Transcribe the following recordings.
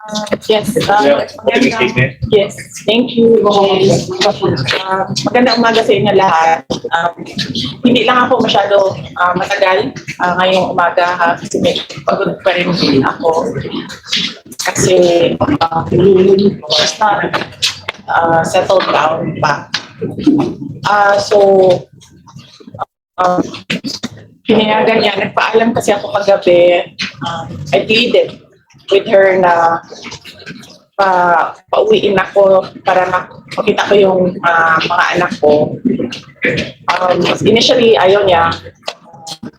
Uh, Yes, uh, Yeah. Yes, thank you. Uh, magandang umaga sa inyo lahat. Um, hindi lang ako masyado uh, matagal uh, ngayong umaga ha, kasi medyo pagod pa rin ako. Kasi uh, just not uh, settled down pa. Uh, so, uh, pinayagan niya, nagpaalam kasi ako kagabi. Um, I pleaded with her na pa pauwiin ako para mak- makita ko yung ah, mga anak ko. Um, initially, ayaw niya.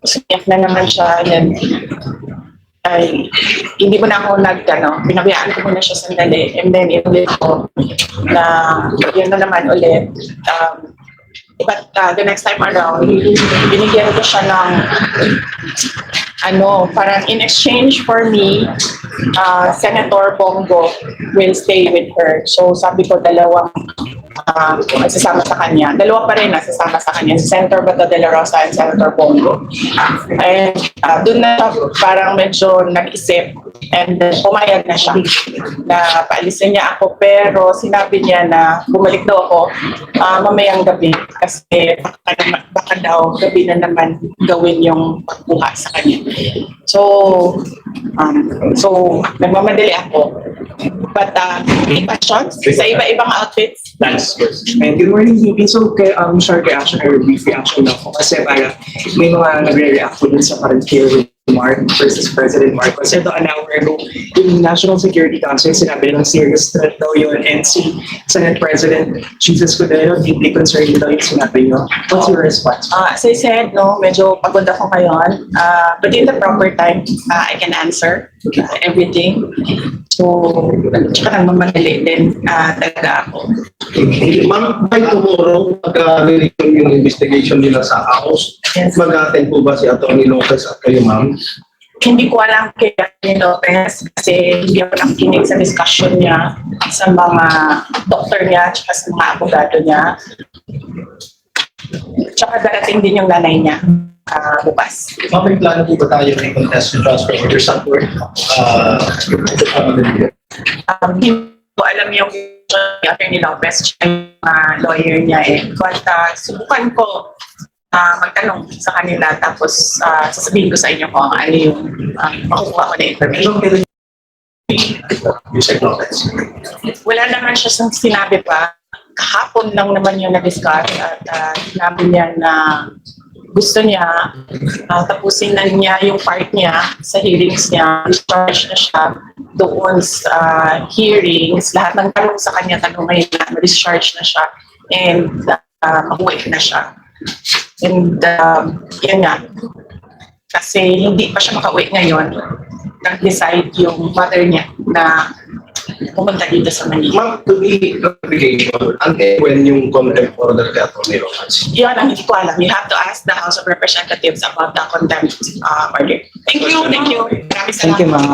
Umiyak na naman siya. And ay, hindi mo na ako nag, ano, pinabayaan ko muna siya sandali. And then, inulit ko na yun na naman ulit. Um, but uh, the next time around, binigyan ko siya ng ano, parang in exchange for me, uh, Senator Bongo will stay with her. So sabi ko dalawang uh, magsasama sa kanya. Dalawa pa rin nasasama sa kanya. Si Senator Bato de la Rosa and Senator Bongo. And uh, doon na parang medyo nag-isip and then pumayag na siya na paalisin niya ako pero sinabi niya na bumalik daw ako uh, mamayang gabi kasi baka, naman- baka daw gabi na naman gawin yung pagbuha sa kanya. So, um, so nagmamadali ako. But uh, any questions sa iba-ibang outfits? Thanks. And good morning, VP. So, kay, um, short reaction or brief reaction po. Kasi para may mga nagre-react po dun sa current with Mark versus President Marcos. Ito, an hour ago, yung National Security Council, sinabi nilang serious threat daw yun. And si Senate President Jesus Cordero, deeply concerned daw yung sinabi niyo. What's your response? Uh, as I said, no, medyo pagod ako ngayon. Uh, but in the proper time, uh, I can answer everything. So, tsaka nagmamadali din uh, talaga ako. Ma'am, by tomorrow, pagka-release yung investigation nila sa House, Yes. mag-attend po ba si Atty. Lopez at kayo, ma'am? Hindi ko alam kay Dr. Lopez kasi hindi ako nakikinig sa discussion niya sa mga doktor niya tsaka sa mga abogado niya. Tsaka darating din yung nanay niya uh, bukas. Ma'am, may plano po ba tayo ng contest to transfer order somewhere? Uh, Um, hindi ko alam yung Attorney Lopez yung uh, lawyer niya eh. But uh, subukan ko uh, magtanong sa kanila tapos uh, sasabihin ko sa inyo kung ano yung uh, makukuha ko na information. Yusek Lopez. wala naman siya sang sinabi pa. Kahapon lang naman yung na-discuss at uh, sinabi niya na gusto niya uh, tapusin na niya yung part niya sa hearings niya. Discharge na siya doon sa uh, hearings. Lahat ng tanong sa kanya, tanong ngayon na discharge na siya and uh, mabuhay na siya. And um, yan nga, kasi hindi pa siya makauwi ngayon, nag-decide yung mother niya na pumunta dito sa Manila. Ma'am, to be clarification, until when yung contempt order kay Atty. Lopez? Yun ang hindi ko alam. You have to ask the House of Representatives about the contempt uh, order. Thank you, thank you. Maraming Thank you, mga